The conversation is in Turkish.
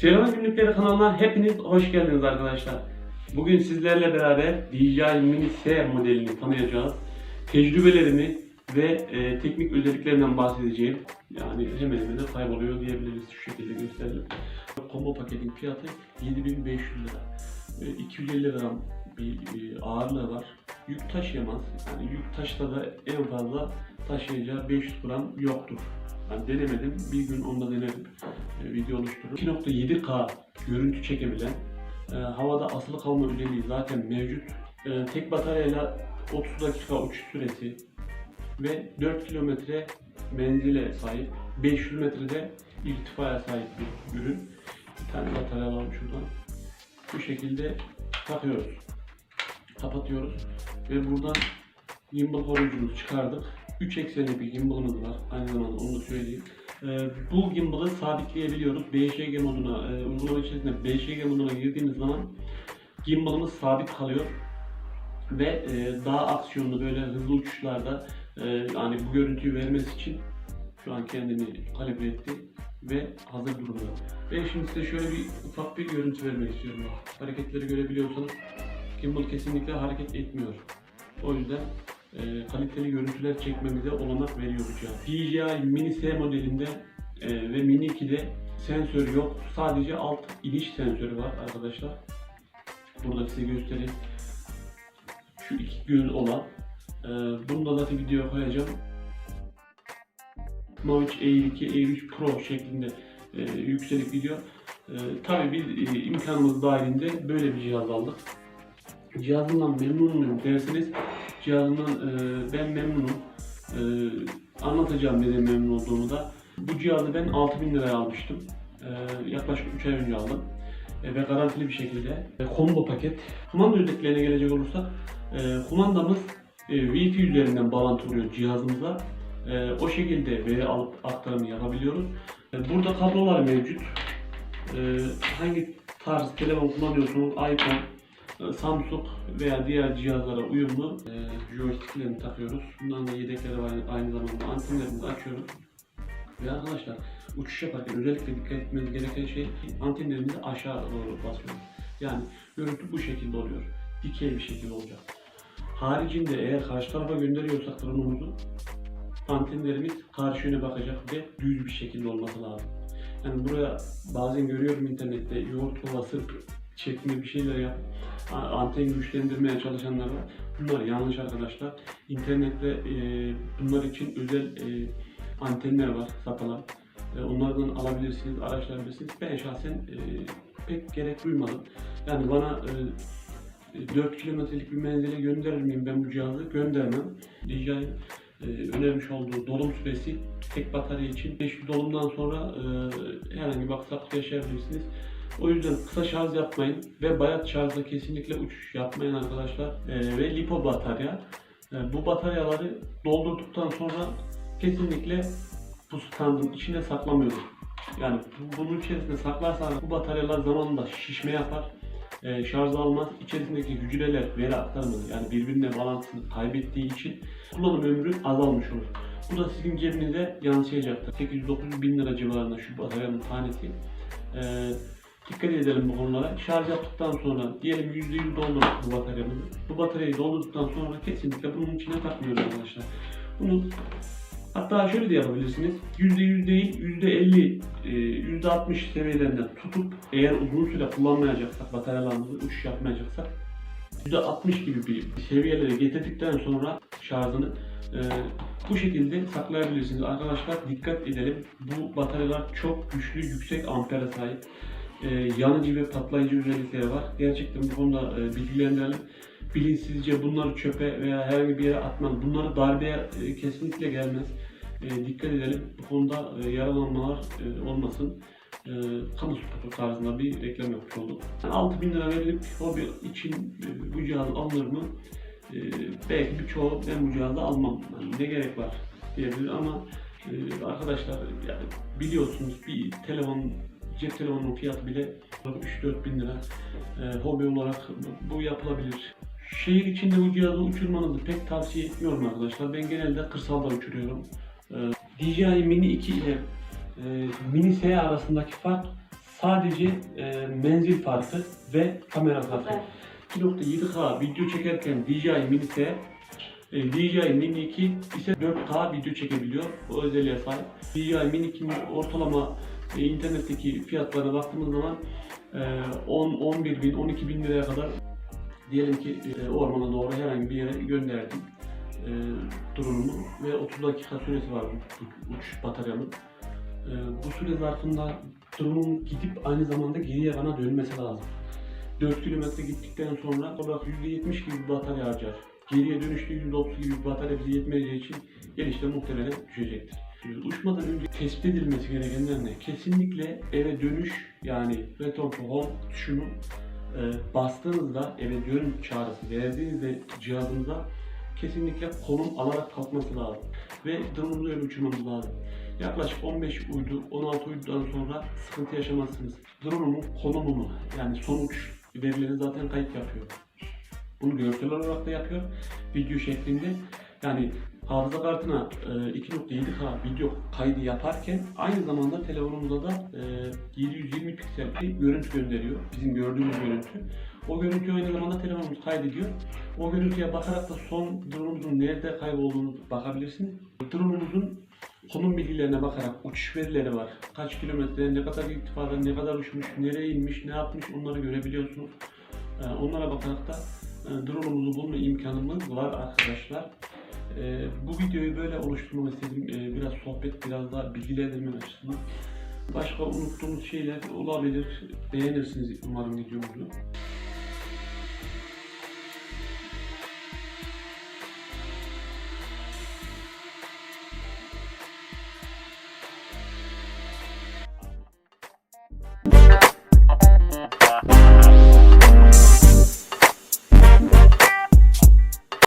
Selam Günlükleri kanalına hepiniz hoş geldiniz arkadaşlar. Bugün sizlerle beraber DJI Mini S modelini tanıyacağız. Tecrübelerimi ve e, teknik özelliklerinden bahsedeceğim. Yani hemen hemen kayboluyor diyebiliriz şu şekilde gösterelim. Combo paketin fiyatı 7500 lira. E, 250 gram bir e, ağırlığı var. Yük taşıyamaz. Yani yük taşta da en fazla taşıyacağı 500 gram yoktur. Ben denemedim. Bir gün onda denedim. E, video oluşturur. 2.7K görüntü çekebilen, e, havada asılı kalma özelliği zaten mevcut. E, tek bataryayla 30 dakika uçuş süresi ve 4 kilometre menzile sahip, 500 metrede irtifaya sahip bir ürün. Bir tane batarya alalım şuradan. Bu şekilde takıyoruz. Kapatıyoruz ve buradan gimbal koruyucumuzu çıkardık. 3 eksenli bir gimbalımız var. Aynı zamanda onu da söyleyeyim. Ee, bu gimbal'ı sabitleyebiliyoruz. BŞG moduna, e, uygulama içerisinde BŞG moduna girdiğimiz zaman gimbal'ımız sabit kalıyor. Ve e, daha aksiyonlu böyle hızlı uçuşlarda e, yani bu görüntüyü vermesi için şu an kendini kalibre etti ve hazır durumda. Ben şimdi size şöyle bir ufak bir görüntü vermek istiyorum. Hareketleri görebiliyorsanız gimbal kesinlikle hareket etmiyor. O yüzden e, kaliteli görüntüler çekmemize olanak veriyor cihaz. DJI Mini S modelinde e, ve Mini 2'de sensör yok. Sadece alt iniş sensörü var arkadaşlar. Burada size göstereyim. Şu iki göz olan. E, bunu da zaten videoya koyacağım. Mavic E2, E3 Pro şeklinde e, yükselik video. E, tabii biz e, imkanımız dahilinde böyle bir cihaz aldık. Cihazımdan memnun muyum derseniz cihazımdan e, ben memnunum. E, anlatacağım neden memnun olduğumu da. Bu cihazı ben 6000 liraya almıştım. E, yaklaşık 3 ay önce aldım. E, ve garantili bir şekilde. E, combo paket. Kumanda özelliklerine gelecek olursak e, kumandamız e, Wi-Fi üzerinden bağlantı kuruyor cihazımıza. E, o şekilde veri alıp aktarımı yapabiliyoruz. E, burada kablolar mevcut. E, hangi tarz telefon kullanıyorsunuz iPhone, Samsung veya diğer cihazlara uyumlu e, joysticklerini takıyoruz. Bundan da yedekleri var aynı zamanda antenlerimizi açıyoruz. Ve arkadaşlar uçuş yaparken özellikle dikkat etmeniz gereken şey antenlerimizi aşağı doğru basıyoruz. Yani görüntü bu şekilde oluyor. Dikey bir şekilde olacak. Haricinde eğer karşı tarafa gönderiyorsak drone'umuzu antenlerimiz karşı yöne bakacak ve düz bir şekilde olması lazım. Yani buraya bazen görüyorum internette yoğurt kovası şeklinde bir şeyler yap anten güçlendirmeye çalışanlar var. Bunlar yanlış arkadaşlar. İnternette e, bunlar için özel e, antenler var satılan. E, onlardan alabilirsiniz, araştırabilirsiniz. Ben şahsen e, pek gerek duymadım. Yani bana e, 4 kilometrelik bir menzile gönderir miyim ben bu cihazı? Göndermem. DJI e, önermiş olduğu dolum süresi tek batarya için 5 dolumdan sonra e, herhangi bir aksaklık yaşayabilirsiniz. O yüzden kısa şarj yapmayın ve bayat şarjda kesinlikle uçuş yapmayın arkadaşlar. E, ve lipo batarya. E, bu bataryaları doldurduktan sonra kesinlikle bu standın içine saklamıyoruz. Yani bu- bunun içerisinde saklarsanız bu bataryalar zamanla şişme yapar. E, şarj almaz. İçerisindeki hücreler veri aktarımını yani birbirine bağlantısını kaybettiği için kullanım ömrü azalmış olur. Bu da sizin cebinize yansıyacaktır. 800-900 bin lira civarında şu bataryanın tanesi. E, dikkat edelim bu konulara. Şarj yaptıktan sonra diyelim %100 doldurduk bu bataryamızı. Bu bataryayı doldurduktan sonra kesinlikle bunun içine takmıyoruz arkadaşlar. Bunu Hatta şöyle de yapabilirsiniz. %100 değil, %50, e, %60 seviyelerinde tutup eğer uzun süre kullanmayacaksak, bataryalarımızı uçuş yapmayacaksak %60 gibi bir seviyelere getirdikten sonra şarjını e, bu şekilde saklayabilirsiniz. Arkadaşlar dikkat edelim. Bu bataryalar çok güçlü, yüksek ampere sahip. E, yanıcı ve patlayıcı özellikleri var. Gerçekten bu konuda e, bilgilendirelim. Bilinçsizce bunları çöpe veya herhangi bir yere atman, bunları darbeye e, kesinlikle gelmez. E, dikkat edelim. Bu konuda e, yaralanmalar e, olmasın. E, kamu spotu tarzında bir reklam yapmış olduk. Yani 6000 lira verilip hobi için e, bu cihaz alınır mı? E, belki birçoğu ben bu cihazı almam. Yani ne gerek var diyebilir ama e, arkadaşlar yani biliyorsunuz bir telefon cep telefonunun fiyatı bile 3-4 bin lira. E, hobi olarak bu, yapılabilir. Şehir içinde bu cihazı uçurmanızı pek tavsiye etmiyorum arkadaşlar. Ben genelde kırsalda uçuruyorum. DJI Mini 2 ile e, Mini S arasındaki fark Sadece e, menzil farkı ve kamera farkı. 2.7K video çekerken DJI Mini S, e, DJI Mini 2 ise 4K video çekebiliyor. O özelliğe sahip. DJI Mini 2'nin ortalama e, internetteki fiyatlara baktığımız zaman e, 10, 11 bin, 12 bin liraya kadar diyelim ki e, ormana doğru herhangi bir yere gönderdim e, drone'umu ve 30 dakika süresi var bu uç bataryamın. E, bu süre zarfında drone'un gidip aynı zamanda geriye bana dönmesi lazım. 4 kilometre gittikten sonra olarak %70 gibi bir batarya harcar. Geriye dönüşte %30 gibi bir batarya bize yetmeyeceği için gelişte muhtemelen düşecektir. Ee, Uçmadan önce tespit edilmesi gerekenler ne? Kesinlikle eve dönüş yani return to home tuşunu e, bastığınızda eve dönün çağrısı verdiğinizde cihazınıza kesinlikle konum alarak kalkması lazım. Ve drone'unuzu öyle uçurmamız lazım. Yaklaşık 15 uydu, 16 uydudan sonra sıkıntı yaşamazsınız. Drone'un konumunu yani sonuç verileri zaten kayıt yapıyor. Bunu görsel olarak da yapıyor. Video şeklinde. Yani hafıza kartına e, 2.7K video kaydı yaparken aynı zamanda telefonumuza da e, 720 piksel bir görüntü gönderiyor. Bizim gördüğümüz görüntü. O görüntüyü aynı zamanda telefonumuz kaydediyor. O görüntüye bakarak da son drone'umuzun nerede kaybolduğunu bakabilirsiniz. Drone'umuzun konum bilgilerine bakarak uçuş verileri var. Kaç kilometre, ne kadar irtifada, ne kadar uçmuş, nereye inmiş, ne yapmış onları görebiliyorsunuz. Ee, Onlara bakarak da e, drone'umuzu bulma imkanımız var arkadaşlar. Ee, Bu videoyu böyle oluşturmak istedim. Ee, Biraz sohbet, biraz daha bilgilendirme açısından. Başka unuttuğumuz şeyler olabilir. Beğenirsiniz umarım videomuzu.